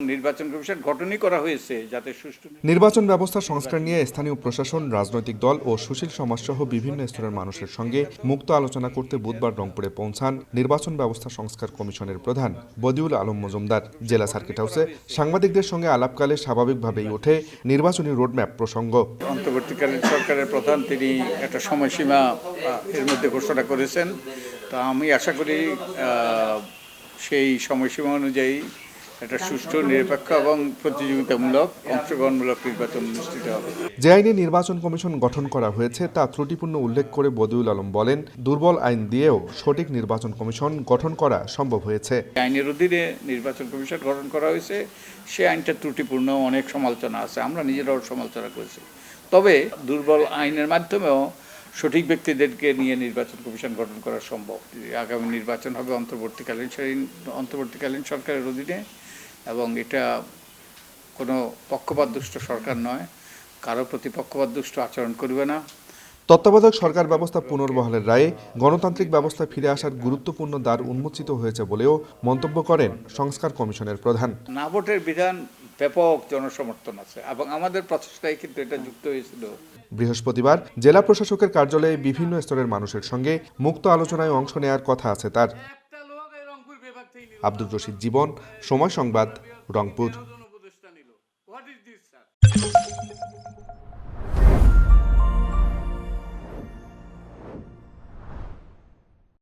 নির্বাচন কমিশন গঠনই করা হয়েছে যাতে সুষ্ঠু নির্বাচন ব্যবস্থা সংস্কার নিয়ে স্থানীয় প্রশাসন রাজনৈতিক দল ও সুশীল সমাজসহ বিভিন্ন স্তরের মানুষের সঙ্গে মুক্ত আলোচনা করতে বুধবার রংপুরে পৌঁছান নির্বাচন ব্যবস্থা সংস্কার কমিশনের প্রধান বদিউল আলম মজুমদার। জেলা সার্কিট হাউসে সাংবাদিকদের সঙ্গে আলাপকালে স্বাভাবিকভাবেই ওঠে নির্বাচনী রোডম্যাপ প্রসঙ্গ। অন্তর্বর্তীকালীন সরকারের প্রধান তিনি একটা সময়সীমা এর মধ্যে ঘোষণা করেছেন। তা আমি আশা করি সেই সময়সীমা অনুযায়ী একটা সুষ্ঠু নিরপেক্ষ এবং প্রতিযোগিতামূলক অংশগ্রহণমূলক নির্বাচন অনুষ্ঠিত হবে। যে আইনে নির্বাচন কমিশন গঠন করা হয়েছে তা ত্রুটিপূর্ণ উল্লেখ করে বদিউল আলম বলেন দুর্বল আইন দিয়েও সঠিক নির্বাচন কমিশন গঠন করা সম্ভব হয়েছে। আইনের অধীনে নির্বাচন কমিশন গঠন করা হয়েছে সে আইনটা ত্রুটিপূর্ণ অনেক সমালোচনা আছে আমরা নিজেরাও সমালোচনা করেছি। তবে দুর্বল আইনের মাধ্যমেও সঠিক ব্যক্তিদেরকে নিয়ে নির্বাচন কমিশন গঠন করা সম্ভব। আগামী নির্বাচন হবে অন্তর্বর্তীকালীন অন্তর্বর্তীকালীন সরকারের অধীনে। এবং এটা কোনো পক্ষপাতদুষ্ট সরকার নয়। কারও প্রতি পক্ষপাতদুষ্ট আচরণ করবে না। তত্ত্বাবধায়ক সরকার ব্যবস্থা পুনর্বহালের রায়ে গণতান্ত্রিক ব্যবস্থা ফিরে আসার গুরুত্বপূর্ণ দ্বার উন্মোচিত হয়েছে বলেও মন্তব্য করেন সংস্কার কমিশনের প্রধান। না ভোটের বিধান ব্যাপক জনসমর্থন আছে এবং আমাদের প্রচেষ্টায় কিন্তু এটা যুক্ত হয়েছিল। বৃহস্পতিবার জেলা প্রশাসকের কার্যালয়ে বিভিন্ন স্তরের মানুষের সঙ্গে মুক্ত আলোচনায় অংশ নেয়ার কথা আছে তার। আব্দুর রশিদ জীবন সময় সংবাদ রংপুর।